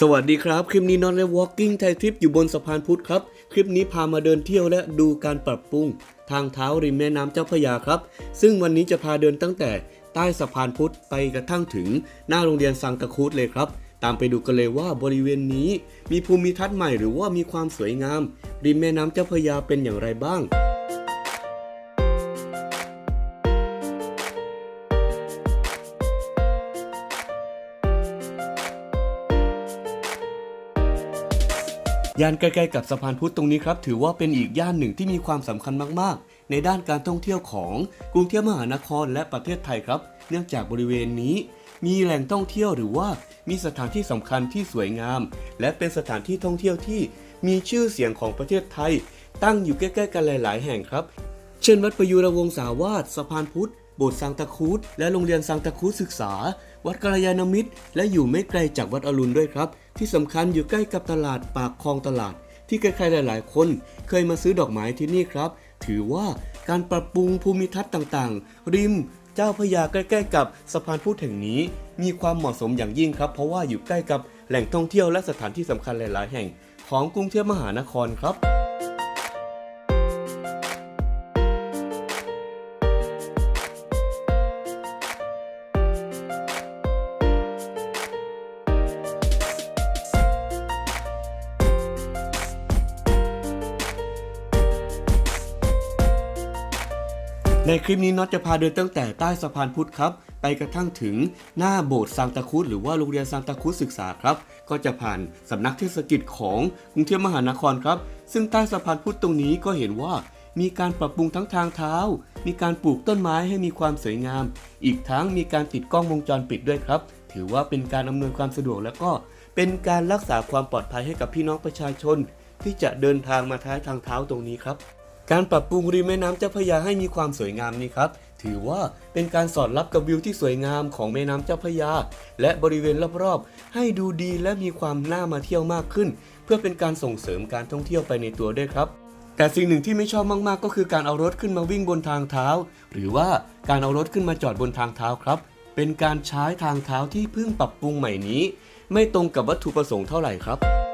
สวัสดีครับ คลิปนี้นอนและ Walking ไทยทริปอยู่บนสะพานพุทธครับ คลิปนี้พามาเดินเที่ยวและดูการปรับปรุง ทางเท้าริมแม่น้ำเจ้าพระยาครับ ซึ่งวันนี้จะพาเดินตั้งแต่ใต้สะพานพุทธไปกระทั่งถึง หน้าโรงเรียนสังตะครุดเลยครับ ตามไปดูกันเลยว่าบริเวณนี้ มีภูมิทัศน์ใหม่หรือว่ามีความสวยงาม ริมแม่น้ำเจ้าพระยาเป็นอย่างไรบ้าง ย่านใกล้ๆกับสะพานพุทธตรงนี้ครับถือว่าเป็นอีกย่านหนึ่งที่มีความสำคัญมากๆ ในด้านการท่องเที่ยวของกรุงเทพมหานครและประเทศไทยครับ เนื่องจากบริเวณนี้ มีแหล่งท่องเที่ยวหรือว่ามีสถานที่สำคัญที่สวยงาม และเป็นสถานที่ท่องเที่ยวที่มีชื่อเสียงของประเทศไทย ตั้งอยู่ใกล้ๆกันหลาย ๆ แห่งครับ เช่น วัดประยุรวงศาวาสสะพานพุทธ โบสถ์สังตะครุดและโรงเรียนสังตะครุดศึกษา วัดกัลยาณมิตร และอยู่ไม่ไกลจากวัดอรุณด้วยครับ ที่สำคัญอยู่ใกล้กับตลาดปากคลองตลาด ที่ใครๆหลาย ๆ คนเคยมาซื้อดอกไม้ที่นี่ครับ ถือว่าการปรับปรุงภูมิทัศน์ต่างๆ ริมเจ้าพยาใกล้ๆ กับสะพานพุทธแห่งนี้ มีความเหมาะสมอย่างยิ่งครับ เพราะว่าอยู่ใกล้กับแหล่งท่องเที่ยวและสถานที่สำคัญหลาย ๆ แห่ง ของกรุงเทพมหานครครับ ในคลิปนี้น็อตจะพาเดินตั้งแต่ใต้สะพานพุทธครับ ไปกระทั่งถึงหน้าโบสถ์ซานตาครุดหรือว่าโรงเรียนซานตาครุดศึกษาครับ ก็จะผ่านสำนักเทศกิจของกรุงเทพมหานครครับ ซึ่งใต้สะพานพุทธตรงนี้ก็เห็นว่ามีการปรับปรุงทั้งทางเท้า มีการปลูกต้นไม้ให้มีความสวยงาม อีกทั้งมีการติดกล้องวงจรปิดด้วยครับ ถือว่าเป็นการอำนวยความสะดวกแล้วก็เป็นการรักษาความปลอดภัยให้กับพี่น้องประชาชน ที่จะเดินทางมาท้ายทางเท้าตรงนี้ครับ การปรับปรุงริมแม่น้ำเจ้าพระยาให้มีความสวยงามนี้ครับ ถือว่าเป็นการสอดรับกับวิวที่สวยงามของแม่น้ำเจ้าพระยา และบริเวณรอบๆ ให้ดูดีและมีความน่ามาเที่ยวมากขึ้น เพื่อเป็นการส่งเสริมการท่องเที่ยวไปในตัวด้วยครับแต่สิ่งหนึ่งที่ไม่ชอบมากๆ ก็คือการเอารถขึ้นมาวิ่งบนทางเท้า หรือว่าการเอารถขึ้นมาจอดบนทางเท้าครับ เป็นการใช้ทางเท้าที่เพิ่งปรับปรุงใหม่นี้ ไม่ตรงกับวัตถุประสงค์เท่าไหร่ครับ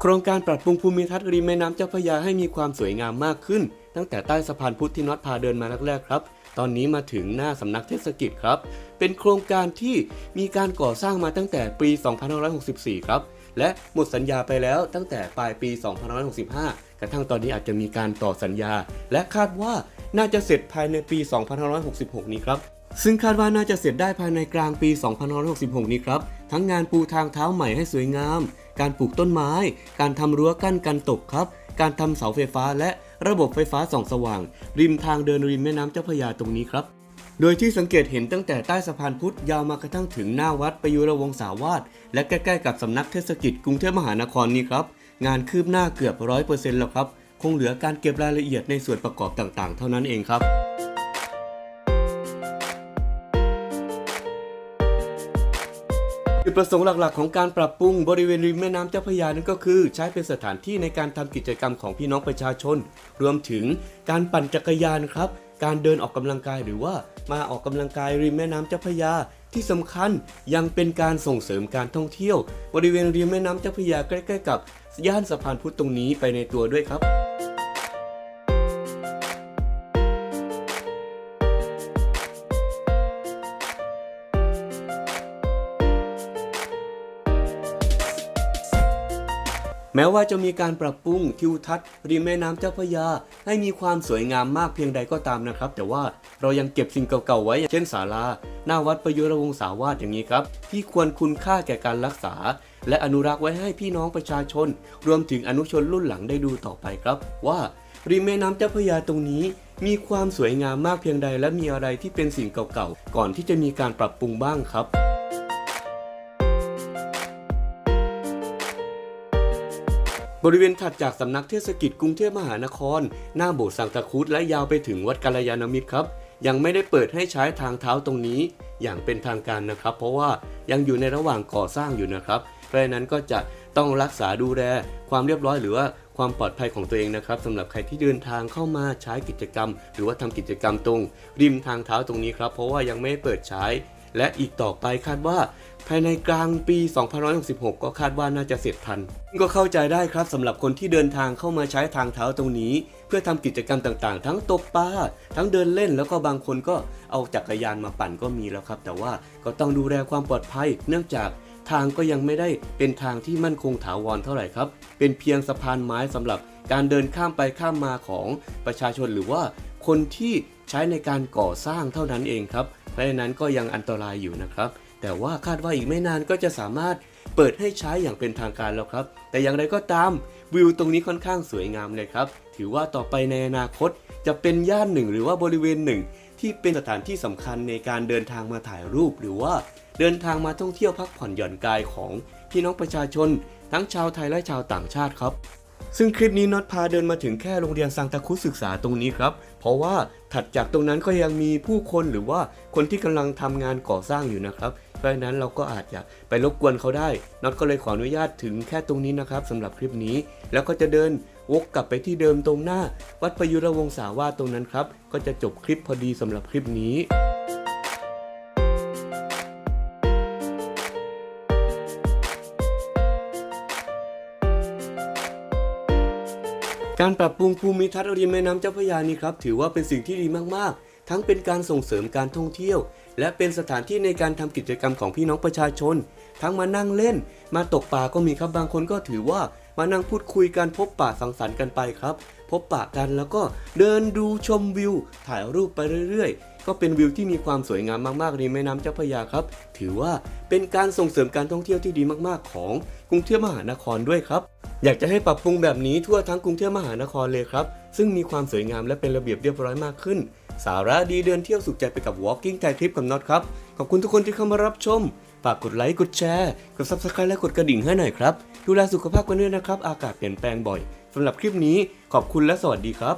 โครงการปรับปรุงภูมิทัศน์ริมแม่น้ำเจ้าพระยาให้มีความสวยงามมากขึ้น ตั้งแต่ใต้สะพานพุทธที่น็อตพาเดินมาแรกๆครับ ตอนนี้มาถึงหน้าสำนักเทศกิจครับ เป็นโครงการที่มีการก่อสร้างมาตั้งแต่ปี 2564 ครับ และหมดสัญญาไปแล้วตั้งแต่ปลายปี 2565 กระทั่งตอนนี้อาจจะมีการต่อสัญญา และคาดว่าน่าจะเสร็จภายในปี 2566 นี้ครับซึ่งคาดว่าน่าจะเสร็จได้ภายในกลางปี 2566 นี้ครับ ทั้งงานปูทางเท้าใหม่ให้สวยงาม การปลูกต้นไม้ การทำรั้วกั้นกันตกครับ การทำเสาไฟฟ้าและระบบไฟฟ้าส่องสว่าง ริมทางเดินริมแม่น้ำเจ้าพระยาตรงนี้ครับ โดยที่สังเกตเห็นตั้งแต่ใต้สะพานพุทธยาวมากระทั่งถึงหน้าวัดประยุรวงศาวาสและใกล้ๆกับสำนักเทศกิจกรุงเทพมหานครนี้ครับ งานคืบหน้าเกือบร้อยเปอร์เซ็นต์แล้วครับ คงเหลือการเก็บรายละเอียดในส่วนประกอบต่างๆ เท่านั้นเองครับ จุดประสงค์หลักๆ ของการปรับปรุงบริเวณริมแม่น้ำเจ้าพระยานั้นก็คือ ใช้เป็นสถานที่ในการทำกิจกรรมของพี่น้องประชาชน รวมถึงการปั่นจักรยานครับ การเดินออกกำลังกายหรือว่ามาออกกำลังกายริมแม่น้ำเจ้าพระยาที่สำคัญยังเป็นการส่งเสริมการท่องเที่ยว บริเวณริมแม่น้ำเจ้าพระยาใกล้ ๆ กับย่านสะพานพุทธตรงนี้ไปในตัวด้วยครับ แม้ว่าจะมีการปรับปรุงทิวทัศน์ริมแม่น้ำเจ้าพระยา ให้มีความสวยงามมากเพียงใดก็ตามนะครับ แต่ว่าเรายังเก็บสิ่งเก่าๆไว้อย่างเช่นศาลาหน้าวัดประยุรวงศาวาสอย่างนี้ครับ ที่ควรคุณค่าแก่การรักษา และอนุรักษ์ไว้ให้พี่น้องประชาชน รวมถึงอนุชนรุ่นหลังได้ดูต่อไปครับ ว่าริมแม่น้ำเจ้าพระยาตรงนี้ มีความสวยงามมากเพียงใด และมีอะไรที่เป็นสิ่งเก่าๆก่อนที่จะมีการปรับปรุงบ้างครับ ริเวณถัดจากสำนักเทศกิจกรุงเทพมหานคร หน้าโบสถ์สังตะครุฑและยาวไปถึงวัดกัลยาณมิตรครับ ยังไม่ได้เปิดให้ใช้ทางเท้าตรงนี้ อย่างเป็นทางการนะครับ เพราะว่ายังอยู่ในระหว่างก่อสร้างอยู่นะครับ เพราะฉะนั้นก็จะต้องรักษาดูแลความเรียบร้อยหรือว่าความปลอดภัยของตัวเองนะครับสำหรับใครที่เดินทางเข้ามาใช้กิจกรรม หรือว่าทำกิจกรรมตรง ริมทางเท้าตรงนี้ครับ เพราะว่ายังไม่เปิดใช้ และอีกต่อไปคาดว่าภายในกลางปี 2566 ก็คาดว่าน่าจะเสร็จทัน ก็เข้าใจได้ครับสำหรับคนที่เดินทางเข้ามาใช้ทางเท้าตรงนี้ เพื่อทำกิจกรรมต่างๆ ทั้งตกปลา ทั้งเดินเล่นแล้วก็บางคนก็เอาจักรยานมาปั่นก็มีแล้วครับ แต่ว่าก็ต้องดูแลความปลอดภัย เนื่องจากทางก็ยังไม่ได้เป็นทางที่มั่นคงถาวรเท่าไหร่ครับ เป็นเพียงสะพานไม้สำหรับการเดินข้ามไปข้ามมาของประชาชนหรือว่าคนที่ ใช้ในการก่อสร้างเท่านั้นเองครับ เพราะฉะนั้นก็ยังอันตรายอยู่นะครับ แต่ว่าคาดว่าอีกไม่นานก็จะสามารถเปิดให้ใช้อย่างเป็นทางการแล้วครับ แต่อย่างไรก็ตามวิวตรงนี้ค่อนข้างสวยงามเลยครับ ถือว่าต่อไปในอนาคตจะเป็นย่านหนึ่งหรือว่าบริเวณหนึ่ง ที่เป็นสถานที่สำคัญในการเดินทางมาถ่ายรูป หรือว่าเดินทางมาท่องเที่ยวพักผ่อนหย่อนกายของพี่น้องประชาชน ทั้งชาวไทยและชาวต่างชาติครับ ซึ่งคลิปนี้น็อตพาเดินมาถึงแค่โรงเรียนซังตะคุศึกษาตรงนี้ครับ เพราะว่าถัดจากตรงนั้นก็ยังมีผู้คนหรือว่าคนที่กำลังทำงานก่อสร้างอยู่นะครับ เพราะฉะนั้นเราก็อาจจะไปรบกวนเขาได้น็อตก็เลยขออนุญาตถึงแค่ตรงนี้นะครับสำหรับคลิปนี้ แล้วก็จะเดินวกกลับไปที่เดิมตรงหน้า วัดประยุรวงศาวาสตรงนั้นครับ ก็จะจบคลิปพอดีสำหรับคลิปนี้ รปรับปรุงภูมิทัศน์ริมแม่น้ำเจ้าพระยานี้ครับถือว่าเป็นสิ่งที่ดีมากๆ ทั้งเป็นการส่งเสริมการท่องเที่ยว และเป็นสถานที่ในการทำกิจกรรมของพี่น้องประชาชน ทั้งมานั่งเล่น มาตกปลาก็มีครับบางคนก็ถือว่ามานั่งพูดคุยกันพบปะสังสรรค์กันไปครับ พบปะกันแล้วก็เดินดูชมวิว ถ่ายรูปไปเรื่อยๆ ก็เป็นวิวที่มีความสวยงามมากๆริมแม่น้ำเจ้าพระยาครับ ถือว่าเป็นการส่งเสริมการท่องเที่ยวที่ดีมากๆ ของกรุงเทพมหานครด้วยครับ อยากจะให้ปรับปรุงแบบนี้ทั่วทั้งกรุงเทพมหานครเลยครับ ซึ่งมีความสวยงามและเป็นระเบียบเรียบร้อยมากขึ้น สาระดีเดินเที่ยวสุขใจไปกับ Walking ไทยทริปกับน็อตครับ ขอบคุณทุกคนที่เข้ามารับชมฝากกดไลค์กดแชร์กด Subscribe และกดกระดิ่งให้หน่อยครับ ดูแลสุขภาพกันด้วยนะครับ อากาศเปลี่ยนแปลงบ่อยสำหรับคลิปนี้ขอบคุณและสวัสดีครับ